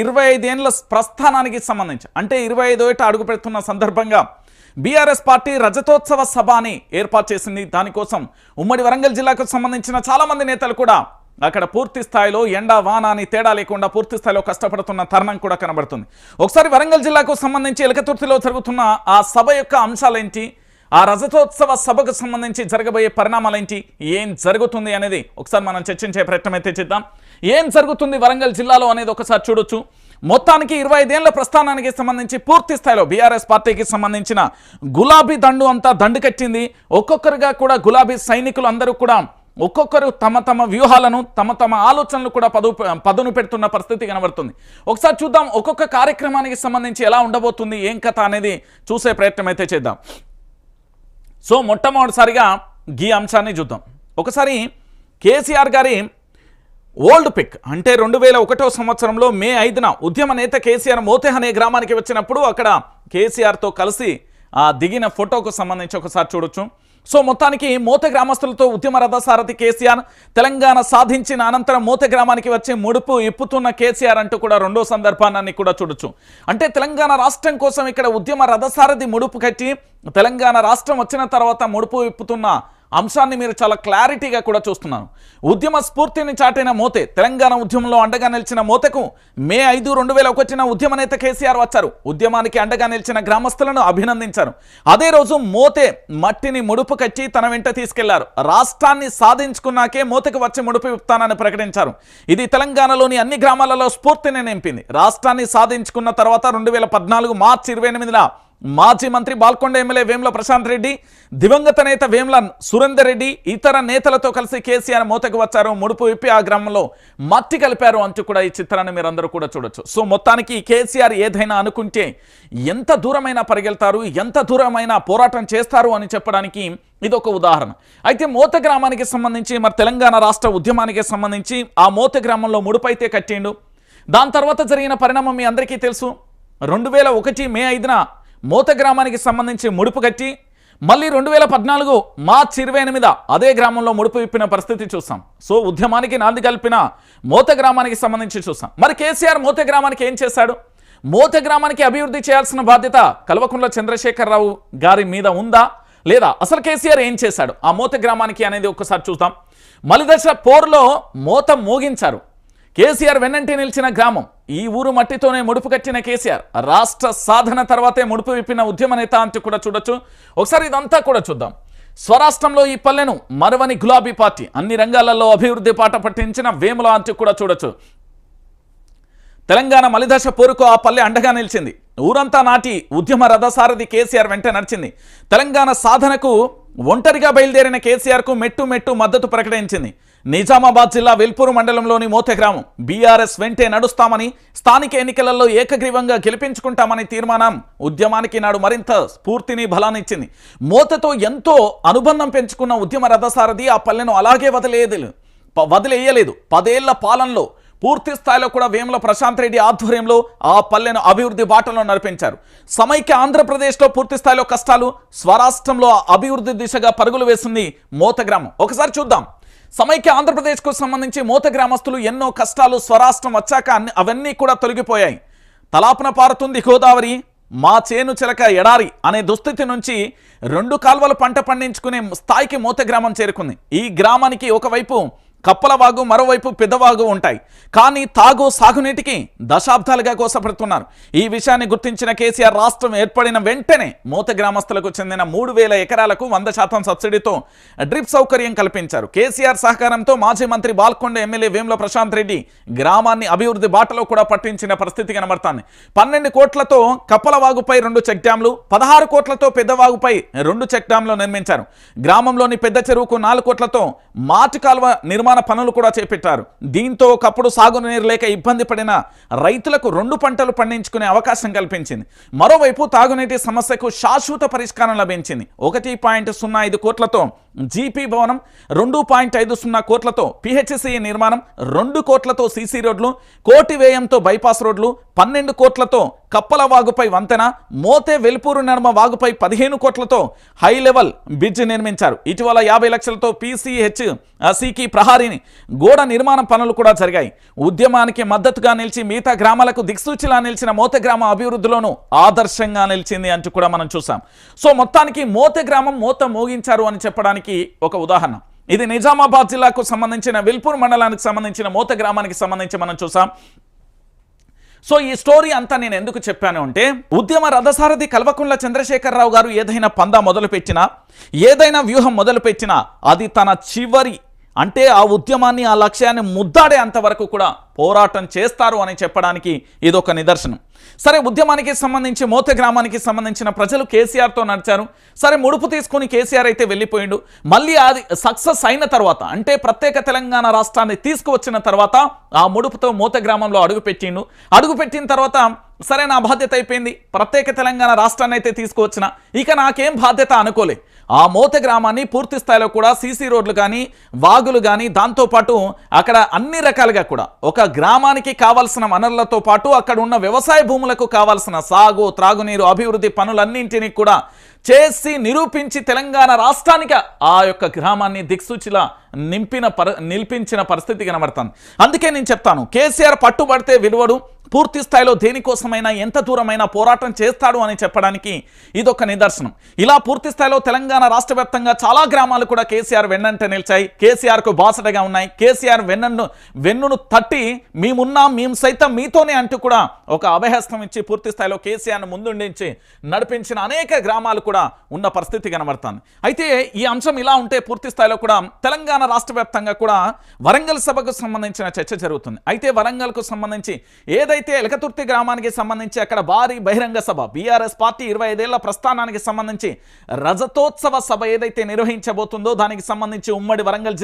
ఇరవై ఐదేళ్ళ ప్రస్థానానికి సంబంధించి అంటే ఇరవై ఐదో ఏట అడుగు పెడుతున్న సందర్భంగా బీఆర్ఎస్ పార్టీ రజతోత్సవ సభని ఏర్పాటు చేసింది. దానికోసం ఉమ్మడి వరంగల్ జిల్లాకు సంబంధించిన చాలామంది నేతలు కూడా అక్కడ పూర్తి స్థాయిలో ఎండ వాన అని తేడా లేకుండా పూర్తి స్థాయిలో కష్టపడుతున్న తరుణం కూడా కనబడుతుంది. ఒకసారి వరంగల్ జిల్లాకు సంబంధించి ఎలకతుర్తిలో జరుగుతున్న ఆ సభ యొక్క అంశాలేంటి? ఆ రజతోత్సవ సభకు సంబంధించి జరగబోయే పరిణామాలేంటి? ఏం జరుగుతుంది అనేది ఒకసారి మనం చర్చించే ప్రయత్నం అయితే చేద్దాం. ఏం జరుగుతుంది వరంగల్ జిల్లాలో అనేది ఒకసారి చూడొచ్చు. మొత్తానికి ఇరవై ఐదేళ్ళ ప్రస్థానానికి సంబంధించి పూర్తి స్థాయిలో బీఆర్ఎస్ పార్టీకి సంబంధించిన గులాబీ దండు అంతా దండు కట్టింది. ఒక్కొక్కరుగా కూడా గులాబీ సైనికులు అందరూ కూడా ఒక్కొక్కరు తమ తమ వ్యూహాలను తమ తమ ఆలోచనలు కూడా పదు పదును పెడుతున్న పరిస్థితి కనబడుతుంది. ఒకసారి చూద్దాం ఒక్కొక్క కార్యక్రమానికి సంబంధించి ఎలా ఉండబోతుంది ఏం కథ అనేది చూసే ప్రయత్నం అయితే చేద్దాం. సో మొట్టమొదటిసారిగా ఈ అంశాన్ని చూద్దాం. ఒకసారి కేసీఆర్ గారి ఓల్డ్ పిక్ అంటే రెండు వేల ఒకటో సంవత్సరంలో మే ఐదున ఉద్యమ నేత కేసీఆర్ మోతేహ్ అనే గ్రామానికి వచ్చినప్పుడు అక్కడ కేసీఆర్తో కలిసి ఆ దిగిన ఫోటోకు సంబంధించి ఒకసారి చూడొచ్చు. సో మొత్తానికి మోత గ్రామస్తులతో ఉద్యమ రథసారథి కేసీఆర్ తెలంగాణ సాధించిన అనంతరం మోత గ్రామానికి వచ్చి ముడుపు ఇప్పుతున్న కేసీఆర్ అంటూ కూడా రెండో సందర్భాన్ని కూడా చూడొచ్చు. అంటే తెలంగాణ రాష్ట్రం కోసం ఇక్కడ ఉద్యమ రథసారథి ముడుపు కట్టి తెలంగాణ రాష్ట్రం వచ్చిన తర్వాత ముడుపు ఇప్పుతున్న అంశాన్ని మీరు చాలా క్లారిటీగా కూడా చూస్తున్నాను. ఉద్యమ స్ఫూర్తిని చాటిన మోతే తెలంగాణ ఉద్యమంలో అండగా నిలిచిన మోతకు మే ఐదు రెండు వేల ఒకటిన ఉద్యమ నేత కేసీఆర్ వచ్చారు. ఉద్యమానికి అండగా నిలిచిన గ్రామస్తులను అభినందించారు. అదే రోజు మోతే మట్టిని ముడుపు కట్టి తన వెంట తీసుకెళ్ళారు. రాష్ట్రాన్ని సాధించుకున్నాకే మోతకు వచ్చి ముడుపు ఇస్తానని ప్రకటించారు. ఇది తెలంగాణలోని అన్ని గ్రామాలలో స్ఫూర్తిని నింపింది. రాష్ట్రాన్ని సాధించుకున్న తర్వాత రెండు వేల పద్నాలుగు మార్చి ఇరవై ఎనిమిదిన మాజీ మంత్రి బాల్కొండ ఎమ్మెల్యే వేముల ప్రశాంత్ రెడ్డి దివంగత నేత వేముల సురేందర్ రెడ్డి ఇతర నేతలతో కలిసి కేసీఆర్ మోతకు వచ్చారు. ముడుపు విప్పి ఆ గ్రామంలో మట్టి కలిపారు అంటూ కూడా ఈ చిత్రాన్ని మీరందరూ కూడా చూడొచ్చు. సో మొత్తానికి కేసీఆర్ ఏదైనా అనుకుంటే ఎంత దూరమైనా పరిగెళ్తారు ఎంత దూరమైనా పోరాటం చేస్తారు అని చెప్పడానికి ఇది ఒక ఉదాహరణ. అయితే మోత గ్రామానికి సంబంధించి మరి తెలంగాణ రాష్ట్ర ఉద్యమానికి సంబంధించి ఆ మోత గ్రామంలో ముడుపైతే కట్టిండు. దాని తర్వాత జరిగిన పరిణామం మీ అందరికీ తెలుసు. రెండు వేల ఒకటి మే ఐదున మూత గ్రామానికి సంబంధించి ముడుపు కట్టి మళ్ళీ రెండు వేల పద్నాలుగు మార్చి ఇరవై ఎనిమిద అదే గ్రామంలో ముడుపు విప్పిన పరిస్థితి చూస్తాం సో ఉద్యమానికి నాంది కలిపిన మోత గ్రామానికి సంబంధించి చూస్తాం మరి కేసీఆర్ మోత గ్రామానికి ఏం చేశాడు? మోత గ్రామానికి అభివృద్ధి చేయాల్సిన బాధ్యత కల్వకుంట్ల చంద్రశేఖరరావు గారి మీద ఉందా? లేదా అసలు కేసీఆర్ ఏం చేశాడు? ఆ మోత గ్రామానికి అనేది ఒక్కసారి చూద్దాం. మలిదశ పోర్లో మోత మోగించారు. కేసీఆర్ వెన్నంటి నిలిచిన గ్రామం. ఈ ఊరు మట్టితోనే ముడుపు కట్టిన కేసీఆర్. రాష్ట్ర సాధన తర్వాతే ముడుపు విప్పిన ఉద్యమ నేత అంటూ కూడా చూడొచ్చు. ఒకసారి ఇదంతా కూడా చూద్దాం. స్వరాష్ట్రంలో ఈ పల్లెను మరవని గులాబీ పార్టీ అన్ని రంగాలలో అభివృద్ధి పాట పట్టించిన వేముల అంటూ కూడా చూడొచ్చు. తెలంగాణ మలిదశ పోరుకు ఆ పల్లె అండగా నిలిచింది. ఊరంతా నాటి ఉద్యమ రథసారథి కేసీఆర్ వెంట నడిచింది. తెలంగాణ సాధనకు ఒంటరిగా బయలుదేరిన కేసీఆర్కు మెట్టు మెట్టు మద్దతు ప్రకటించింది. నిజామాబాద్ జిల్లా వెల్పూరు మండలంలోని మోతే గ్రామం. బీఆర్ఎస్ వెంటే నడుస్తామని స్థానిక ఎన్నికలలో ఏకగ్రీవంగా గెలిపించుకుంటామని తీర్మానం. ఉద్యమానికి నాడు మరింత స్ఫూర్తిని బలాన్నిచ్చింది. మోతతో ఎంతో అనుబంధం పెంచుకున్న ఉద్యమ రథసారథి ఆ పల్లెను అలాగే వదిలేయలేదు వదిలేయలేదు. పదేళ్ళ పాలనలో పూర్తి స్థాయిలో కూడా వేముల ప్రశాంత్ రెడ్డి ఆధ్వర్యంలో ఆ పల్లెను అభివృద్ధి బాటలో నడిపించారు. సమైక్య ఆంధ్రప్రదేశ్లో పూర్తి స్థాయిలో కష్టాలు స్వరాష్ట్రంలో అభివృద్ధి దిశగా పరుగులు వేసింది మోత గ్రామం. ఒకసారి చూద్దాం. సమైక్య ఆంధ్రప్రదేశ్కు సంబంధించి మూత గ్రామస్తులు ఎన్నో కష్టాలు స్వరాష్ట్రం వచ్చాక అన్ని అవన్నీ కూడా తొలగిపోయాయి. తలాపున పారుతుంది గోదావరి మా చేను చిలక ఎడారి అనే దుస్థితి నుంచి రెండు కాల్వలు పంట పండించుకునే స్థాయికి మూత గ్రామం చేరుకుంది. ఈ గ్రామానికి ఒకవైపు కప్పలవాగు మరోవైపు పెద్దవాగు ఉంటాయి. కానీ తాగు సాగునీటికి దశాబ్దాలుగా కోసపడుతున్నారు. ఈ విషయాన్ని గుర్తించిన కేసీఆర్ రాష్ట్రం ఏర్పడిన వెంటనే మూత గ్రామస్తులకు చెందిన మూడు వేల ఎకరాలకు వంద శాతం సబ్సిడీతో డ్రిప్ సౌకర్యం కల్పించారు. కేసీఆర్ సహకారంతో మాజీ మంత్రి బాల్కొండ ఎమ్మెల్యే వేముల ప్రశాంత్ రెడ్డి గ్రామాన్ని అభివృద్ధి బాటలో కూడా పట్టించిన పరిస్థితి కనబడుతోంది. పన్నెండు కోట్లతో కప్పలవాగుపై రెండు చెక్ డ్యాంలు పదహారు కోట్లతో పెద్దవాగుపై రెండు చెక్ డ్యాంలు నిర్మించారు. గ్రామంలోని పెద్ద చెరువుకు నాలుగు కోట్లతో మాటి కాలువ నిర్మాణ పనులు కూడా చేపట్టారు. దీంతో ఒకప్పుడు సాగునీరు లేక ఇబ్బంది పడిన రైతులకు రెండు పంటలు పండించుకునే అవకాశం కల్పించింది. మరోవైపు తాగునీటి సమస్యకు శాశ్వత పరిష్కారం లభించింది. ఒకటి పాయింట్ సున్నా ఐదు కోట్లతో జీపీ భవనం రెండు పాయింట్ ఐదు సున్నా కోట్లతో పిహెచ్సి నిర్మాణం రెండు కోట్లతో సీసీ రోడ్లు కోటి వ్యయంతో బైపాస్ రోడ్లు పన్నెండు కోట్లతో కప్పల వాగుపై వంతెన మోతే వెలుపూరు నర్మ వాగుపై పదిహేను కోట్లతో హై లెవెల్ బ్రిడ్జ్ నిర్మించారు. ఇటీవల యాభై లక్షలతో పీసీహెచ్ సికి ప్రహారీని గోడ నిర్మాణ పనులు కూడా జరిగాయి. ఉద్యమానికి మద్దతుగా నిలిచి మిగతా గ్రామాలకు దిక్సూచిలా నిలిచిన మోతె గ్రామ అభివృద్ధిలోనూ ఆదర్శంగా నిలిచింది అంటూ కూడా మనం చూసాం. సో మొత్తానికి మోతె గ్రామం మోత మోగించారు అని చెప్పడానికి ఒక ఉదాహరణ. ఇది నిజామాబాద్ జిల్లాకు సంబంధించిన విల్పూర్ మండలానికి సంబంధించిన మోత గ్రామానికి సంబంధించి మనం చూసాం. సో ఈ స్టోరీ అంతా నేను ఎందుకు చెప్పాను అంటే ఉద్యమ రథసారథి కల్వకుంట్ల చంద్రశేఖరరావు గారు ఏదైనా పందా మొదలుపెట్టినా ఏదైనా వ్యూహం మొదలుపెట్టినా అది తన చివరి అంటే ఆ ఉద్యమాన్ని ఆ లక్ష్యాన్ని ముద్దాడే అంతవరకు కూడా పోరాటం చేస్తారు అని చెప్పడానికి ఇదొక నిదర్శనం. సరే ఉద్యమానికి సంబంధించి మోత గ్రామానికి సంబంధించిన ప్రజలు కేసీఆర్తో నడిచారు. సరే ముడుపు తీసుకుని కేసీఆర్ అయితే వెళ్ళిపోయిండు. మళ్ళీ అది సక్సెస్ అయిన తర్వాత అంటే ప్రత్యేక తెలంగాణ రాష్ట్రాన్ని తీసుకువచ్చిన తర్వాత ఆ ముడుపుతో మోత గ్రామంలో అడుగుపెట్టిండు అడుగుపెట్టిన తర్వాత సరే నా బాధ్యత అయిపోయింది. ప్రత్యేక తెలంగాణ రాష్ట్రాన్ని అయితే తీసుకువచ్చిన. ఇక నాకేం బాధ్యత అనుకోలే. ఆ మోత గ్రామాన్ని పూర్తి స్థాయిలో కూడా సీసీ రోడ్లు కానీ వాగులు కానీ దాంతోపాటు అక్కడ అన్ని రకాలుగా కూడా ఒక గ్రామానికి కావాల్సిన వనరులతో పాటు అక్కడ ఉన్న వ్యవసాయ భూములకు కావాల్సిన సాగు త్రాగునీరు అభివృద్ధి పనులన్నింటినీ కూడా చేసి నిరూపించి తెలంగాణ రాష్ట్రానికి ఆ యొక్క గ్రామాన్ని దిక్సూచిలా నింపిన పర నిలిపించిన పరిస్థితి కనబడుతుంది. అందుకే నేను చెప్తాను కేసీఆర్ పట్టుబడితే విలువడు పూర్తి స్థాయిలో దేనికోసమైనా ఎంత దూరమైనా పోరాటం చేస్తాడు అని చెప్పడానికి ఇదొక నిదర్శనం. ఇలా పూర్తి స్థాయిలో తెలంగాణ రాష్ట్ర వ్యాప్తంగా చాలా గ్రామాలు కూడా కేసీఆర్ వెన్నంట నిలిచాయి. కేసీఆర్కు బాసటగా ఉన్నాయి. కేసీఆర్ వెన్నను వెన్నును తట్టి మేమున్నాం మేము సైతం మీతోనే అంటూ కూడా ఒక అభయహస్తం ఇచ్చి పూర్తి స్థాయిలో కేసీఆర్ను ముందుండించి నడిపించిన అనేక గ్రామాలు కూడా ఉన్న పరిస్థితి కనబడుతుంది. అయితే ఈ అంశం ఇలా ఉంటే పూర్తి స్థాయిలో కూడా తెలంగాణ రాష్ట్ర వ్యాప్తంగా కూడా వరంగల్ సభకు సంబంధించిన చర్చ జరుగుతుంది. అయితే వరంగల్కు సంబంధించి ఏదైతే ఎలకతుర్తి గ్రామానికి సంబంధించి అక్కడ భారీ బహిరంగ సభ బీఆర్ఎస్ పార్టీ ఇరవై ఐదేళ్ళ ప్రస్థానానికి సంబంధించి రజతోత్సవ సభ ఏదైతే నిర్వహించబోతుందో దానికి సంబంధించి ఉమ్మడి వరంగల్